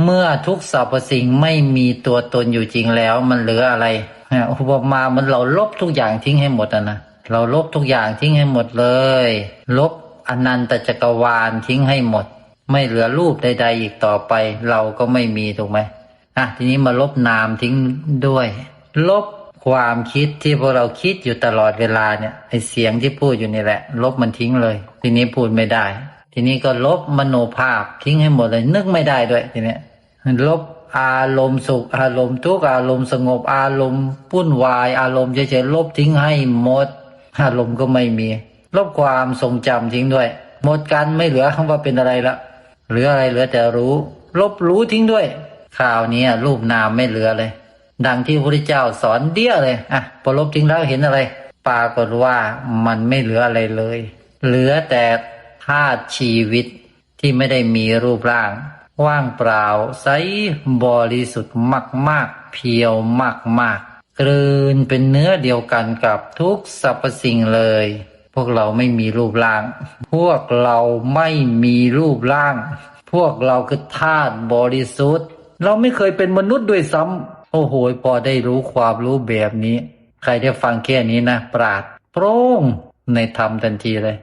เมื่อทุกสรรพสิ่งไม่มีตัวตนอยู่จริงแล้ว มันเหลืออะไรเนี่ยอุปมามันเราลบทุกอย่างทิ้งให้หมดนะเราลบทุกอย่างทิ้งให้หมดเลย ลบอนันตจักรวาลทิ้งให้หมด ไม่เหลือรูปใด ๆ อีกต่อไป เราก็ไม่มีถูกไหมอะทีนี้มาลบนามทิ้งด้วย ลบความคิดที่พวกเราคิดอยู่ตลอดเวลาเนี่ยไอเสียงที่พูดอยู่นี่แหละ ลบมันทิ้งเลย ทีนี้พูดไม่ได้ ทีนี้ก็ลบมโนภาพทิ้งให้หมดเลย นึกไม่ได้ด้วยทีนี้ลบอารมณ์สุข อารมณ์ทุกข์อารมณ์สงบอารมณ์วุ่นวาย อารมณ์เฉยๆลบทิ้งให้หมด อารมณ์ก็ไม่มี ลบความทรงจำทิ้งด้วย หมดกันไม่เหลือคำว่าเป็นอะไรละเหลืออะไรเหลือแต่รู้ ลบรู้ทิ้งด้วยข่าวนี้รูปนามไม่เหลือเลย ดังที่พระพุทธเจ้าสอนเดี้ยเลยอะพอลบทิ้งแล้วเห็นอะไรปรากฏว่ามันไม่เหลืออะไรเลย เหลือแต่ ธาตุชีวิตที่ไม่ได้มีรูปร่าง ว่างเปล่าใสบริสุทธิ์มาก ๆ เพียวมาก ๆ กลืนเป็นเนื้อเดียวกันกับทุกสรรพสิ่งเลย พวกเราไม่มีรูปร่าง พวกเราไม่มีรูปร่าง พวกเราคือธาตุบริสุทธิ์ เราไม่เคยเป็นมนุษย์ด้วยซ้ำโอ้โหพอได้รู้ความรู้แบบนี้ ใครได้ฟังแค่นี้นะ ปราดโปร่งในธรรมทันทีเลย